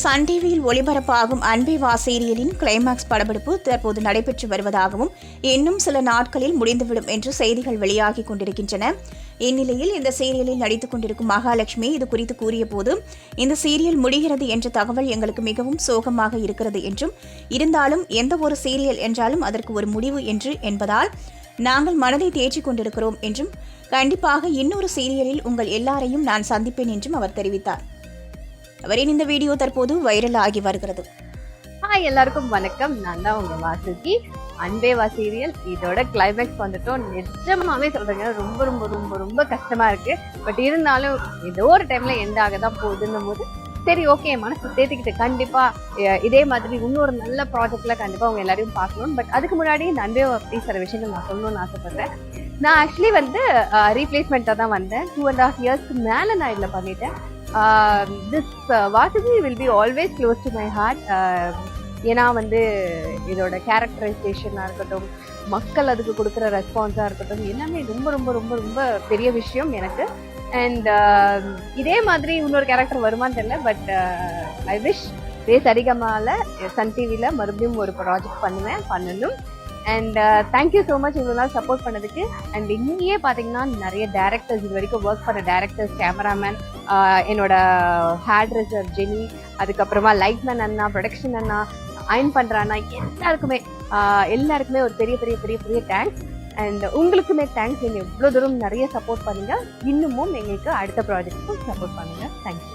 Sun டிவியில் ஒளிபரப்பாகும் அன்பே வா சீரியலின் கிளைமாக்ஸ் படப்பிடிப்பு தற்போது நடைபெற்று வருவதாகவும் இன்னும் சில நாட்களில் முடிந்துவிடும் என்று செய்திகள் வெளியாகி கொண்டிருக்கின்றன. இந்நிலையில் இந்த சீரியலில் நடித்துக் கொண்டிருக்கும் மகாலட்சுமி இது குறித்து கூறியபோது இந்த சீரியல் முடிகிறது என்ற தகவல் எங்களுக்கு மிகவும் சோகமாக இருக்கிறது என்றும் இருந்தாலும் எந்த ஒரு சீரியல் என்றாலும் அதற்கு ஒரு முடிவு என்று என்பதால் நாங்கள் மனதை தேற்றிக் கொண்டிருக்கிறோம் என்றும் கண்டிப்பாக இன்னொரு சீரியலில் உங்கள் எல்லாரையும் நான் சந்திப்பேன் என்றும் அவர் தெரிவித்தார். அவரின் இந்த வீடியோ தற்போது வைரல் ஆகி வருகிறது. ஹாய் எல்லாருக்கும் வணக்கம். நான் தான் உங்க வாசுகி. அன்பே வா சீரியல் இதோட கிளைமேக்ஸ் வந்துட்டோம். நிஜமாவே சொல்றேங்க ரொம்ப ரொம்ப ரொம்ப ரொம்ப கஷ்டமா இருக்கு. பட் இருந்தாலும் ஏதோ ஒரு டைம்ல எந்த ஆக தான் போகுதுன்னும் போது சரி ஓகே மனசு தேத்திக்கிட்டு கண்டிப்பா இதே மாதிரி இன்னொரு நல்ல ப்ராஜெக்ட்ல கண்டிப்பா உங்க எல்லாரையும் பார்க்கணும். பட் அதுக்கு முன்னாடி இந்த அன்பே அப்படி சில விஷயங்கள் நான் சொல்லணும்னு ஆசைப்படுறேன். நான் ஆக்சுவலி வந்து ரீப்ளேஸ்மெண்ட்டாக தான் வந்தேன். டூ அண்ட் ஹாஃப் இயர்ஸ்க்கு மேலே நான் இதில் பண்ணிட்டேன். This Vasuki will be always close to my heart ஏன்னா வந்து இதோட கேரக்டரைசேஷனாக இருக்கட்டும் மக்கள் அதுக்கு கொடுக்குற ரெஸ்பான்ஸாக இருக்கட்டும் எல்லாமே ரொம்ப ரொம்ப ரொம்ப ரொம்ப பெரிய விஷயம் எனக்கு. அண்ட் um, இதே மாதிரி இன்னொரு கேரக்டர் வருமான்னு தெரியல பட் ஐ விஷ் ரே சரிகமால சன் டிவியில் மறுபடியும் ஒரு ப்ராஜெக்ட் பண்ணுவேன் பண்ணணும். அண்ட் தேங்க்யூ ஸோ மச் இவ்வளோ நாள் சப்போர்ட் பண்ணதுக்கு. அண்ட் இங்கேயே பார்த்தீங்கன்னா நிறைய டேரக்டர்ஸ் இது வரைக்கும் ஒர்க் பண்ண டேரக்டர்ஸ் கேமராமேன் uh, என்னோட ஹேர் ட்ரெஸ்ஸர் ஜெனி அதுக்கப்புறமா லைட்மேன் அண்ணா ப்ரொடக்ஷன் அண்ணா அயன் பண்ணுற அண்ணா எல்லாருக்குமே uh, எல்லாருக்குமே ஒரு பெரிய பெரிய பெரிய பெரிய தேங்க்ஸ் அண்ட் உங்களுக்குமே தேங்க்ஸ் நீங்கள் இவ்வளோ தூரம் நிறைய சப்போர்ட் பண்ணுங்கள் இன்னமும் எங்களுக்கு அடுத்த ப்ராஜெக்ட்டுக்கும் சப்போர்ட் பண்ணுங்க. தேங்க்யூ